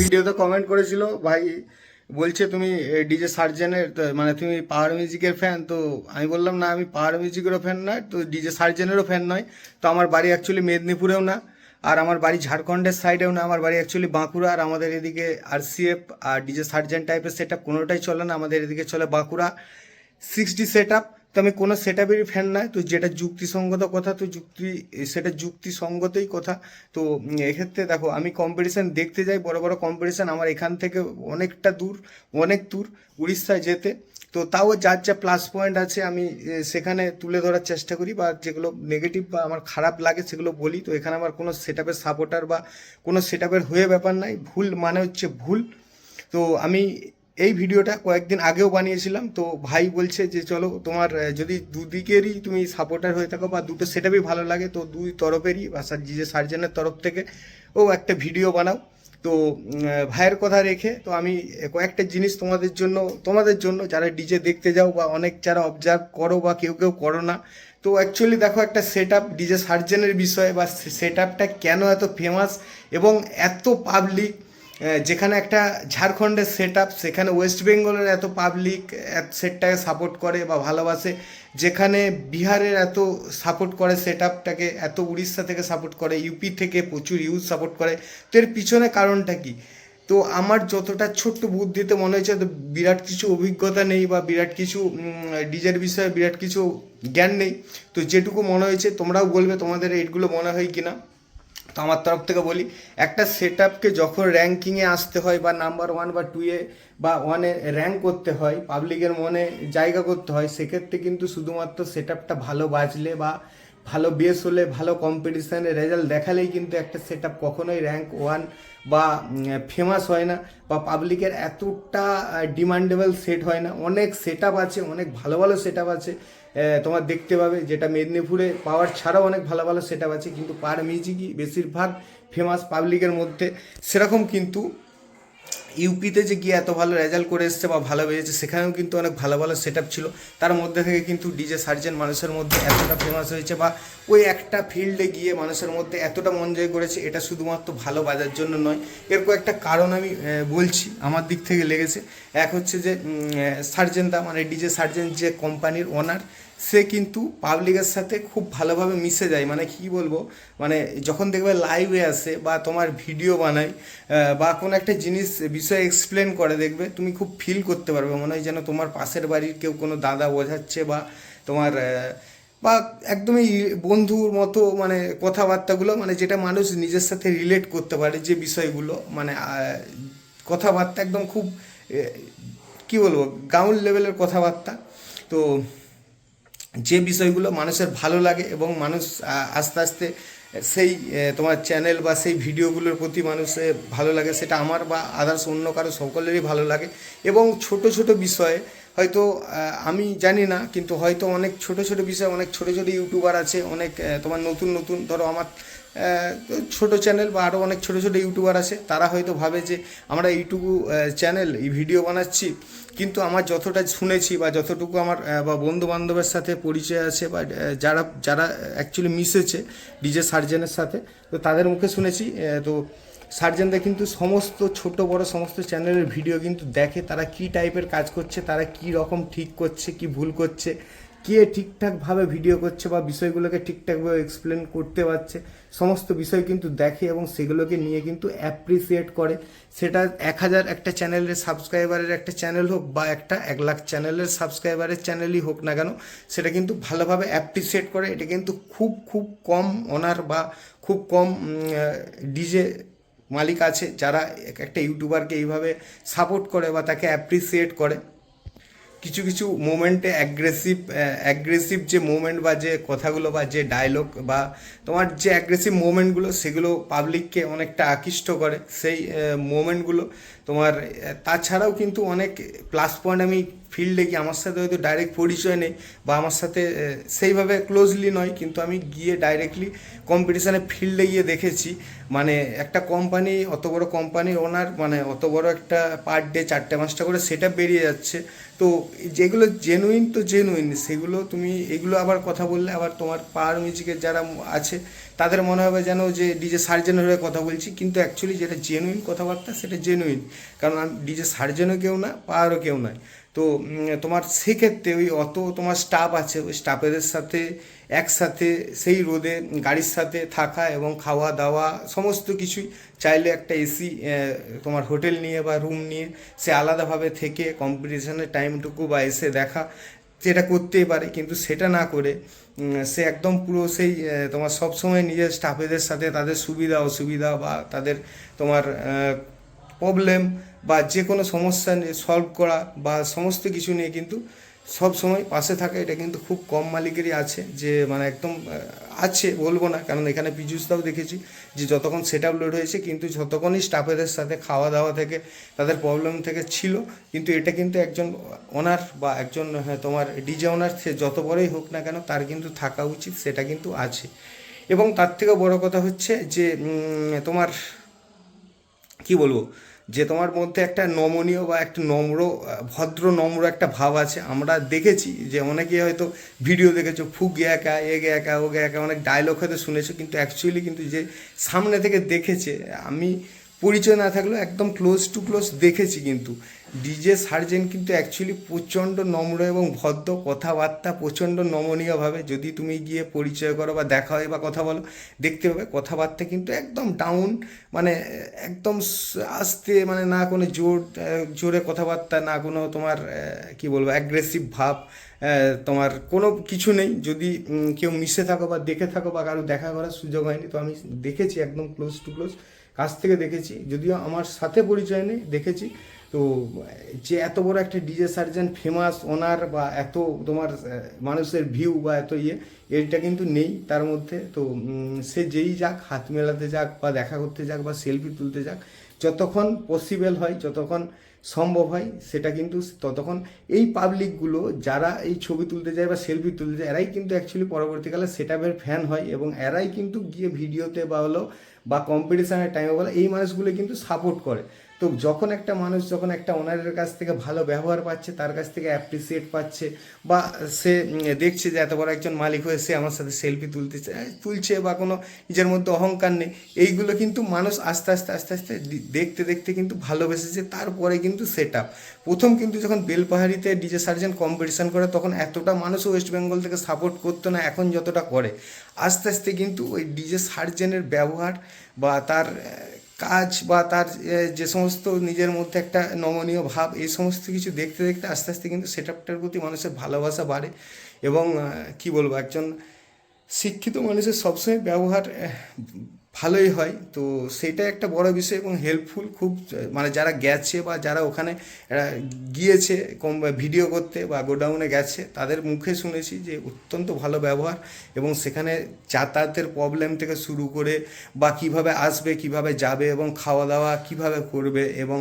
ভিডিওতে কমেন্ট করেছিল ভাই বলছে তুমি ডিজে সার্জেনের মানে তুমি পাওয়ার মিউজিকের ফ্যান তো আমি বললাম, না, আমি পাওয়ার মিউজিকেরও ফ্যান নয়, তো ডিজে সার্জেনেরও ফ্যান নয়, তো আমার বাড়ি অ্যাকচুয়ালি মেদিনীপুরেও না, আর আমার বাড়ি ঝাড়খণ্ডের সাইডেও না, আমার বাড়ি অ্যাকচুয়ালি বাঁকুড়া আর আমাদের এদিকে আর সিএফ আর ডিজে সার্জেন টাইপের সেট আপ কোনোটাই চলে না, আমাদের এদিকে চলে বাঁকুড়া সিক্সটি সেট আপ আমি কোনো সেট আপেরই ফ্যান নয়, তো যেটা যুক্তিসঙ্গত কথা, তো যুক্তি, সেটা যুক্তিসঙ্গতই কথা। তো এক্ষেত্রে দেখো, আমি কম্পিটিশান দেখতে যাই, বড় বড় কম্পিটিশান আমার এখান থেকে অনেকটা দূর, অনেক দূর, উড়িষ্যায় যেতে। তো তাও যার যা প্লাস পয়েন্ট আছে, আমি সেখানে তুলে ধরার চেষ্টা করি বা যেগুলো নেগেটিভ বা আমার খারাপ লাগে সেগুলো বলি। তো এখানে আমার কোনো সেট আপের সাপোর্টার বা কোনো সেট হয়ে ব্যাপার নাই, ভুল মানে হচ্ছে ভুল। তো আমি এই ভিডিওটা কয়েকদিন আগেও বানিয়েছিলাম, তো ভাই বলছে যে চলো তোমার যদি দুদিকেরই তুমি সাপোর্টার হয়ে থাকো বা দুটো সেটাপই ভালো লাগে, তো দুই তরফেরই বা যে সার্জেনের তরফ থেকে ও একটা ভিডিও বানাও। তো ভাইয়ের কথা রেখে, তো আমি কয়েকটা জিনিস তোমাদের জন্য তোমাদের জন্য যারা ডিজে দেখতে যাও বা অনেক যারা অবজার্ভ করো বা কেউ কেউ করো না, তো অ্যাকচুয়ালি দেখো একটা সেট আপ ডিজে সার্জেনের বিষয়ে বা সেট আপটা কেন এত ফেমাস এবং এত পাবলিক যেখানে একটা ঝাড়খণ্ডের সেট আপ সেখানে ওয়েস্ট বেঙ্গলের এত পাবলিক এত সেটটাকে সাপোর্ট করে বা ভালোবাসে, যেখানে বিহারের এত সাপোর্ট করে সেট আপটাকে এত উড়িষ্যা থেকে সাপোর্ট করে ইউপি থেকে প্রচুর ইউজ সাপোর্ট করে, তো এর পিছনে কারণটা কি? তো আমার যতটা ছোট্ট বুদ্ধিতে মনে হয়েছে, তো বিরাট কিছু অভিজ্ঞতা নেই বা বিরাট কিছু ডিজের বিষয়ে বিরাট কিছু জ্ঞান নেই, তো যেটুকু মনে হয়েছে, তোমরাও বলবে তোমাদের এইগুলো মনে হয় কিনা? তো আমার তরফ থেকে বলি, একটা সেট আপকে যখন র্যাঙ্কিংয়ে আসতে হয় বা নাম্বার ওয়ান বা টুয়ে বা ওয়ানে র্যাঙ্ক করতে হয় পাবলিকের মনে জায়গা করতে হয়, সেক্ষেত্রে কিন্তু শুধুমাত্র সেট আপটা ভালো বাজলে বা ভালো বেস হলে ভালো কম্পিটিশানে রেজাল্ট দেখালেই কিন্তু একটা সেট আপ কখনোই র্যাঙ্ক ওয়ান বা ফেমাস হয় না বা পাবলিকের এতটা ডিমান্ডেবল সেট হয় না। অনেক সেট আছে, অনেক ভালো ভালো সেট আছে তোমার দেখতে পাবে। যেটা মেদিনীপুরে পাওয়ার ছাড়াও অনেক ভালো ভালো সেট আছে, কিন্তু পার মিউজিকই বেশিরভাগ ফেমাস পাবলিকের মধ্যে। সেরকম কিন্তু ইউপিতে যে গিয়ে এত ভালো রেজাল্ট করে এসছে বা ভালো বেজেছে, সেখানেও কিন্তু অনেক ভালো ভালো সেট ছিল। তার মধ্যে থেকে কিন্তু ডিজে সার্জেন মানুষের মধ্যে এতটা ফেমাস হয়েছে বা ওই একটা ফিল্ডে গিয়ে মানুষের মধ্যে এতটা মন জয় করেছে, এটা শুধুমাত্র ভালো বাজার জন্য নয়। এর কয়েকটা কারণ আমি বলছি, আমার দিক থেকে লেগেছে। এক হচ্ছে যে সার্জেনদা মানে ডিজে সার্জেন যে কোম্পানির ওনার সে কিন্তু পাবলিকের সাথে খুব ভালোভাবে মিশে যায়। মানে কি বলব? মানে যখন দেখবে লাইভে আসে বা তোমার ভিডিও বানায় বা কোনো একটা জিনিস, বিষয়ে এক্সপ্লেন করে, দেখবে তুমি খুব ফিল করতে পারবে। মনে হয় যেন তোমার পাশের বাড়ির কেউ কোনো দাদা বোঝাচ্ছে বা তোমার বা একদমই বন্ধুর মতো মানে কথাবার্তাগুলো মানে যেটা মানুষ নিজের সাথে রিলেট করতে পারে যে বিষয়গুলো মানে কথাবার্তা একদম খুব কি বলব? গ্রাউন্ড লেভেলের কথাবার্তা। তো যে বিষয়গুলো মানুষের ভালো লাগে এবং মানুষ আস্তে আস্তে সেই তোমার চ্যানেল বা সেই ভিডিওগুলোর প্রতি মানুষের ভালো লাগে, সেটা আমার বা আদার্স অন্য কারও সকলেরই ভালো লাগে এবং ছোট ছোট বিষয়ে হয়তো আমি জানি না, কিন্তু হয়তো অনেক ছোট ছোট বিষয়ে, অনেক ছোট ছোট ইউটিউবার আছে, অনেক তোমার নতুন নতুন, ধরো আমার ছোট চ্যানেল বা আরও অনেক ছোট ছোট ইউটিউবার আছে, তারা হয়তো ভাবে যে আমরা এইটুকু চ্যানেল এই ভিডিও বানাচ্ছি, কিন্তু আমার যতটা শুনেছি বা যতটুকু আমার বা বন্ধু বান্ধবের সাথে পরিচয় আছে বা যারা যারা অ্যাকচুয়ালি মিশেছে ডিজে সার্জেনের সাথে, তো তাদের মুখে শুনেছি তো সার্জেনরা কিন্তু সমস্ত ছোট বড় সমস্ত চ্যানেলের ভিডিও কিন্তু দেখে তারা কি টাইপের কাজ করছে, তারা কি রকম ঠিক করছে, কি ভুল করছে, কে ঠিকঠাকভাবে ভিডিও করছে বা বিষয়গুলোকে ঠিকঠাকভাবে এক্সপ্লেন করতে পারছে, সমস্ত বিষয় কিন্তু দেখে এবং সেগুলোকে নিয়ে কিন্তু অ্যাপ্রিসিয়েট করে। সেটা এক হাজার একটা চ্যানেলের সাবস্ক্রাইবারের একটা চ্যানেল হোক বা একটা এক লাখ চ্যানেলের সাবস্ক্রাইবারের চ্যানেলই হোক না কেন, সেটা কিন্তু ভালোভাবে অ্যাপ্রিসিয়েট করে। এটা কিন্তু খুব খুব কম ওনার বা খুব কম ডিজে মালিক আছে যারা একটা ইউটিউবারকে এইভাবে সাপোর্ট করে বা তাকে অ্যাপ্রিসিয়েট করে। কিছু কিছু মোমেন্টে অ্যাগ্রেসিভ অ্যাগ্রেসিভ যে মোমেন্ট বা যে কথাগুলো বা যে ডায়লগ বা তোমার যে অ্যাগ্রেসিভ মোমেন্টগুলো সেগুলো পাবলিককে অনেকটা আকৃষ্ট করে। সেই মোমেন্টগুলো তোমার তাছাড়াও কিন্তু অনেক প্লাস পয়েন্ট আমি ফিল্ডে কি আমার সাথে হয়তো ডাইরেক্ট পরিচয় নেই বা আমার সাথে সেইভাবে ক্লোজলি নয়, কিন্তু আমি গিয়ে ডাইরেক্টলি কম্পিটিশানে ফিল্ডে গিয়ে দেখেছি। মানে একটা কোম্পানি অত বড় কোম্পানির ওনার মানে অত বড় একটা পার ডে চারটে পাঁচটা করে সেটা বেরিয়ে যাচ্ছে। তো যেগুলো জেনুইন তো জেনুইন সেগুলো তুমি, এগুলো আবার কথা বললে, আবার তোমার পাওয়ার মিউজিকের যারা আছে, তাদের মনে হবে যেন যে ডিজে সার্জেনের হয়ে কথা বলছি, কিন্তু অ্যাকচুয়ালি যেটা জেনুইন কথাবার্তা, সেটা জেনুইন কারণ ডিজে সার্জেনও কেউ না পাওয়ারও কেউ নয়। তো তোমার সেক্ষেত্রে ওই অত তোমার স্টাফ আছে, ওই স্টাফেদের সাথে একসাথে সেই রোদে গাড়ির সাথে থাকা এবং খাওয়া দাওয়া সমস্ত কিছুই চাইলে একটা এসি তোমার হোটেল নিয়ে বা রুম নিয়ে সে আলাদাভাবে থেকে কম্পিটিশনের টাইমটুকু বা এসে দেখা, সেটা করতেই পারে। কিন্তু সেটা না করে সে একদম পুরো সেই তোমার সবসময় নিজের স্টাফেদের সাথে তাদের সুবিধা, অসুবিধা বা তাদের তোমার প্রবলেম বা যে কোনো সমস্যা নিয়ে সলভ করা বা সমস্ত কিছু নিয়ে কিন্তু সব সময় পাশে থাকা এটা কিন্তু খুব কম মালিকেরই আছে যে মানে একদম আছে বলব না। কারণ এখানে পীযুষদাও দেখেছি যে যতক্ষণ সেট আপ লোড হয়েছে কিন্তু যতক্ষণই স্টাফেদের সাথে খাওয়া দাওয়া থেকে তাদের প্রবলেম থেকে ছিল কিন্তু এটা কিন্তু একজন ওনার বা একজন হ্যাঁ, তোমার ডিজে ওনার যত বড়ই হোক না কেন তার কিন্তু থাকা উচিত সেটা কিন্তু আছে। এবং তার থেকেও বড় কথা হচ্ছে যে তোমার কি বলব যে তোমার মধ্যে একটা নমনীয় বা একটা নম্র, ভদ্র, নম্র একটা ভাব আছে। আমরা দেখেছি যে অনেকে হয়তো ভিডিও দেখেছ ফুক একা, এ গে একা, ও গে একা, অনেক ডায়লগ হয়তো শুনেছো, কিন্তু অ্যাকচুয়ালি কিন্তু যে সামনে থেকে দেখেছে, আমি পরিচয় না থাকলেও একদম ক্লোজ টু ক্লোজ দেখেছি কিন্তু। ডিজে সার্জেন কিন্তু অ্যাকচুয়ালি প্রচণ্ড নম্র এবং ভদ্র, কথাবার্তা প্রচণ্ড নমনীয়ভাবে যদি তুমি গিয়ে পরিচয় করো বা দেখা হয় বা কথা বলো, দেখতে পাবে। কথাবার্তা কিন্তু একদম ডাউন মানে একদম আস্তে মানে না কোনো জোর, জোরে কথাবার্তা, না কোনো তোমার কি বলব অ্যাগ্রেসিভ ভাব তোমার কোনো কিছু নেই। যদি কেউ মিশে থাকো বা দেখে থাকো বা কারও দেখা করার সুযোগ হয়নি, তো আমি দেখেছি একদম ক্লোজ টু ক্লোজ কাছ থেকে দেখেছি। যদিও আমার সাথে পরিচয় নেই, দেখেছি। তো, যে এত বড় একটা ডিজে সার্জন ফেমাস ওনার বা এত তোমার মানুষের ভিউ বা এত ইয়ে এটা কিন্তু নেই তার মধ্যে। তো সে যেই যাক, হাত মেলাতে যাক বা দেখা করতে যাক বা সেলফি তুলতে যাক, যতক্ষণ পসিবল হয়, যতক্ষণ সম্ভব হয়, সেটা কিন্তু ততক্ষণ এই পাবলিকগুলো যারা এই ছবি তুলতে যায় বা সেলফি তুলতে যায়, এরাই কিন্তু অ্যাকচুয়ালি পরবর্তীকালে সেটাপের ফ্যান হয় এবং এরাই কিন্তু গিয়ে ভিডিওতে বা হলো, বা কম্পিটিশানের টাইমে বলো, এই মানুষগুলো কিন্তু সাপোর্ট করে। তো যখন একটা মানুষ যখন একটা ওনারের কাছ থেকে ভালো ব্যবহার পাচ্ছে, তার কাছ থেকে অ্যাপ্রিসিয়েট পাচ্ছে বা সে দেখছে যে এত বড় একজন মালিক হয়ে সে আমার সাথে সেলফি তুলতে তুলছে বা কোনো নিজের মধ্যে অহংকার নেই, এইগুলো কিন্তু মানুষ আস্তে আস্তে আস্তে আস্তে দেখতে দেখতে কিন্তু ভালোবেসেছে তারপরে কিন্তু সেট আপ প্রথম কিন্তু যখন বেলপাহাড়িতে ডিজে সার্জেন কম্পিটিশন করে, তখন এতটা মানুষ ওয়েস্ট বেঙ্গল থেকে সাপোর্ট করতো না, এখন যতটা করে। আস্তে আস্তে কিন্তু ওই ডিজে সার্জেনের ব্যবহার বা তার কাজ বা তার যে সমস্ত নিজের মধ্যে একটা নমনীয় ভাব, এই সমস্ত কিছু দেখতে দেখতে আস্তে আস্তে কিন্তু সেট আপটার প্রতি মানুষের ভালোবাসা বাড়ে এবং কি বলব, একজন শিক্ষিত মানুষের সবসময় ব্যবহার ভালোই হয়। তো সেটা একটা বড় বিষয় এবং হেল্পফুল খুব মানে যারা গেছে বা যারা ওখানে গিয়েছে কম ভিডিও করতে বা গোডাউনে গেছে, তাদের মুখে শুনেছি যে অত্যন্ত ভালো ব্যবহার এবং সেখানে যাতায়াতের প্রবলেম থেকে শুরু করে বা কীভাবে আসবে, কীভাবে যাবে এবং খাওয়া দাওয়া কীভাবে করবে এবং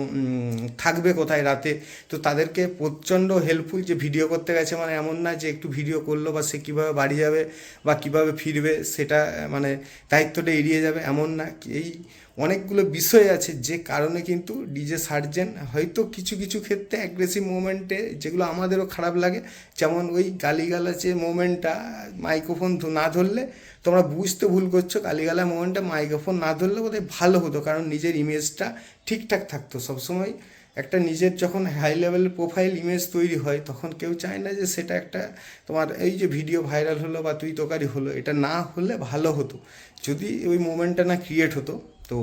থাকবে কোথায় রাতে, তো তাদেরকে প্রচণ্ড হেল্পফুল যে ভিডিও করতে গেছে মানে এমন না যে একটু ভিডিও করল বা সে কীভাবে বাড়ি যাবে বা কীভাবে ফিরবে, সেটা মানে দায়িত্বটা এড়িয়ে যাবে। এমন না এই অনেকগুলো বিষয় আছে যে কারণে কিন্তু ডিজে সার্জেন হয়তো কিছু কিছু ক্ষেত্রে অ্যাগ্রেসিভ মুভমেন্টে যেগুলো আমাদেরও খারাপ লাগে, যেমন ওই গালিগালাচে মুভমেন্টটা মাইক্রোফোন না ধরলে তোমরা বুঝতে ভুল করছ গালিগালা মুভমেন্টটা মাইক্রোফোন না ধরলে বোধহয় ভালো হতো, কারণ নিজের ইমেজটা ঠিকঠাক থাকতো সবসময়। একটা নিজের যখন হাই লেভেল প্রোফাইল ইমেজ তৈরি হয়, তখন কেউ চায় না যে সেটা একটা তোমার এই যে ভিডিও ভাইরাল হলো বা তুই তোকারি হলো, এটা না হলে ভালো হতো। যদি ওই মোমেন্টটা না ক্রিয়েট হতো, তো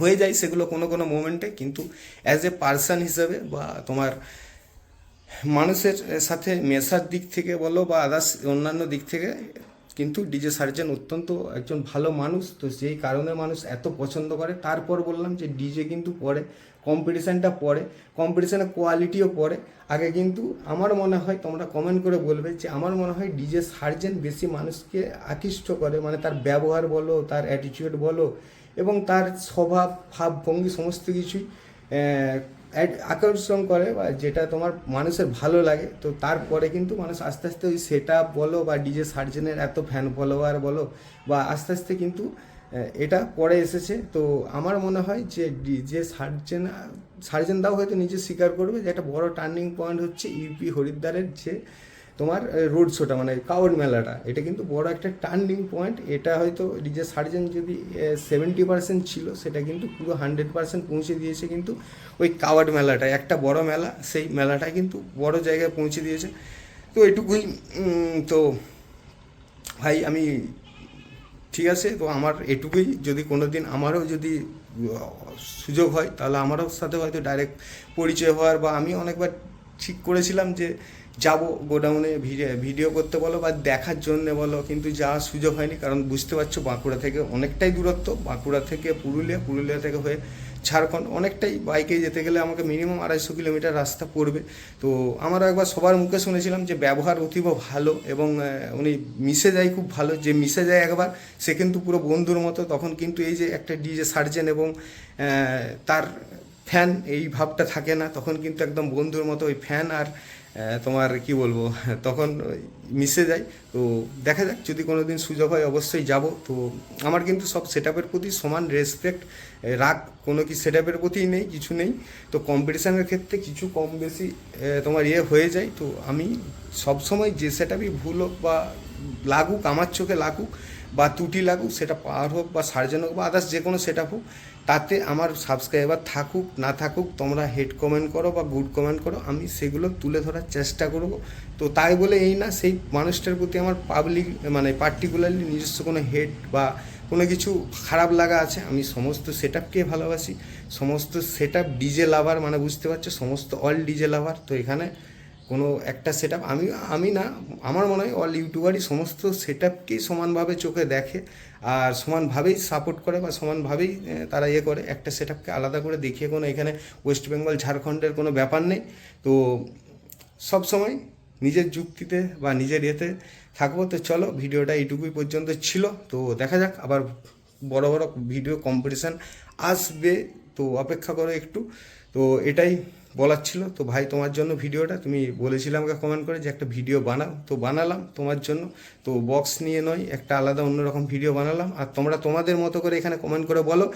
হয়ে যায় সেগুলো কোনো কোনো মোমেন্টে কিন্তু অ্যাজ এ পার্সন হিসাবে বা তোমার মানুষের সাথে মেশার দিক থেকে বলো বা আদার্স অন্যান্য দিক থেকে কিন্তু ডিজে সার্জেন অত্যন্ত একজন ভালো মানুষ, তো সেই কারণে মানুষ এত পছন্দ করে। তারপর বললাম যে ডিজে কিন্তু পরে কম্পিটিশানটা পড়ে কম্পিটিশানের কোয়ালিটিও পড়ে। আগে কিন্তু আমার মনে হয়, তোমরা কমেন্ট করে বলবে যে আমার মনে হয় ডিজে সার্জেন বেশি মানুষকে আকৃষ্ট করে মানে তার ব্যবহার বলো, তার অ্যাটিটিউড বলো, এবং তার স্বভাব ভাব ভঙ্গি সমস্ত কিছুই আকর্ষণ করে বা যেটা তোমার মানুষের ভালো লাগে, তো তারপরে কিন্তু মানুষ আস্তে আস্তে ওই সেট বলো বা ডিজে সার্জেনের এত ফ্যান ফলোয়ার বলো বা আস্তে আস্তে কিন্তু এটা পরে এসেছে। তো আমার মনে হয় যে ডিজে সার্জেন সার্জেন দাও হয়তো নিজে স্বীকার করবে যে একটা বড় টার্নিং পয়েন্ট হচ্ছে ইউপি হরিদ্বারের যে তোমার রোড শোটা মানে কাউড মেলাটা। এটা কিন্তু বড় একটা টার্নিং পয়েন্ট এটা হয়তো ডিজে সার্জেন যদি সেভেন্টি পার্সেন্ট ছিল, সেটা কিন্তু পুরো হান্ড্রেড পার্সেন্ট পৌঁছে দিয়েছে কিন্তু ওই কাওয়ার্ড মেলাটা একটা বড় মেলা, সেই মেলাটা কিন্তু বড় জায়গায় পৌঁছে দিয়েছে। তো এটুকুই তো ভাই, আমি ঠিক আছে, তো আমার এটুকুই। যদি কোনো দিন আমারও যদি সুযোগ হয়, তাহলে আমারও সাথে হয়তো ডাইরেক্ট পরিচয় হওয়ার বা আমি অনেকবার ঠিক করেছিলাম যে যাব গোডাউনে ভিডিও করতে বলো বা দেখার জন্য বলো, কিন্তু যাওয়ার সুযোগ হয়নি, কারণ বুঝতে পারছ বাঁকুড়া থেকে অনেকটাই দূরত্ব, বাঁকুড়া থেকে পুরুলিয়া পুরুলিয়া থেকে হয়ে ঝাড়খণ্ড, অনেকটাই বাইকে যেতে গেলে আমাকে মিনিমাম আড়াইশো কিলোমিটার রাস্তা পড়বে। তো আমরা একবার সবার মুখে শুনেছিলাম যে ব্যবহার অতীব ভালো এবং উনি মিশে যায় খুব ভালো, যে মিশে যায় একবার, সে কিন্তু পুরো বন্ধুর মতো, তখন কিন্তু এই যে একটা ডিজে সার্জেন এবং তার ফ্যান এই ভাবটা থাকে না। তখন কিন্তু একদম বন্ধুর মতো ওই ফ্যান আর তোমার কি বলব, তখন মিশে যায়। তো দেখা যাক, যদি কোনো দিন সুযোগ হয় অবশ্যই যাব। তো আমার কিন্তু সব সেট প্রতি সমান রেসপেক্ট রাগ কোনো কি সেট আপের প্রতিই নেই, কিছু নেই। তো কম্পিটিশানের ক্ষেত্রে কিছু কম বেশি তোমার ইয়ে হয়ে যায়। তো আমি সবসময় যে সেট ভুল হোক বা লাগুক, আমার চোখে লাগুক বা ত্রুটি লাগুক, সেটা পাওয়ার হোক বা সার্জন হোক বা আদার্স যে কোনো সেট হোক, তাতে আমার সাবস্ক্রাইবার থাকুক, না থাকুক, তোমরা হেড কমেন্ট করো বা গুড কমেন্ট করো, আমি সেগুলো তুলে ধরার চেষ্টা করব। তো তাই বলে এই না, সেই মানুষটার প্রতি আমার পাবলিক মানে পার্টিকুলারলি নিজস্ব কোনো হেড বা কোনো কিছু খারাপ লাগা আছে, আমি সমস্ত সেট আপকে ভালোবাসি, সমস্ত সেট আপ ডিজে লাভার মানে বুঝতে পারছ, সমস্ত অল ডিজে লাভার তো এখানে কোনো একটা সেট আমি আমি না, আমার মনে হয় অল ইউটিউবারই সমস্ত সেট আপকেই সমানভাবে চোখে দেখে আর সমানভাবেই সাপোর্ট করে বা সমানভাবেই তারা ইয়ে করে। একটা সেট আপকে আলাদা করে দেখিয়ে কোনো এখানে ওয়েস্ট বেঙ্গল ঝাড়খণ্ডের কোনো ব্যাপার নেই। তো সব সময় নিজের যুক্তিতে বা নিজের ইয়েতে থাকব। তো চলো, ভিডিওটা এইটুকুই পর্যন্ত ছিল। তো দেখা যাক, আবার বড় বড় ভিডিও কম্পিটিশান আসবে। তো অপেক্ষা করো একটু। তো এটাই বলার ছিল, তো ভাই তোমার জন্য ভিডিওটা, তুমি বলেছিলে আমাকে কমেন্ট করে যে একটা ভিডিও বানাও, তো বানালাম তোমার জন্য, তো বক্স নিয়ে নয়, একটা আলাদা অন্যরকম ভিডিও বানালাম, আর তোমরা তোমাদের মতো করে এখানে কমেন্ট করে বলো,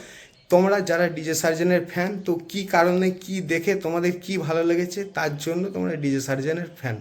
তোমরা যারা ডিজে সার্জেনের ফ্যান তো কি কারণে, কি দেখে তোমাদের কি ভালো লেগেছে, তার জন্য তোমরা ডিজে সার্জেনের ফ্যান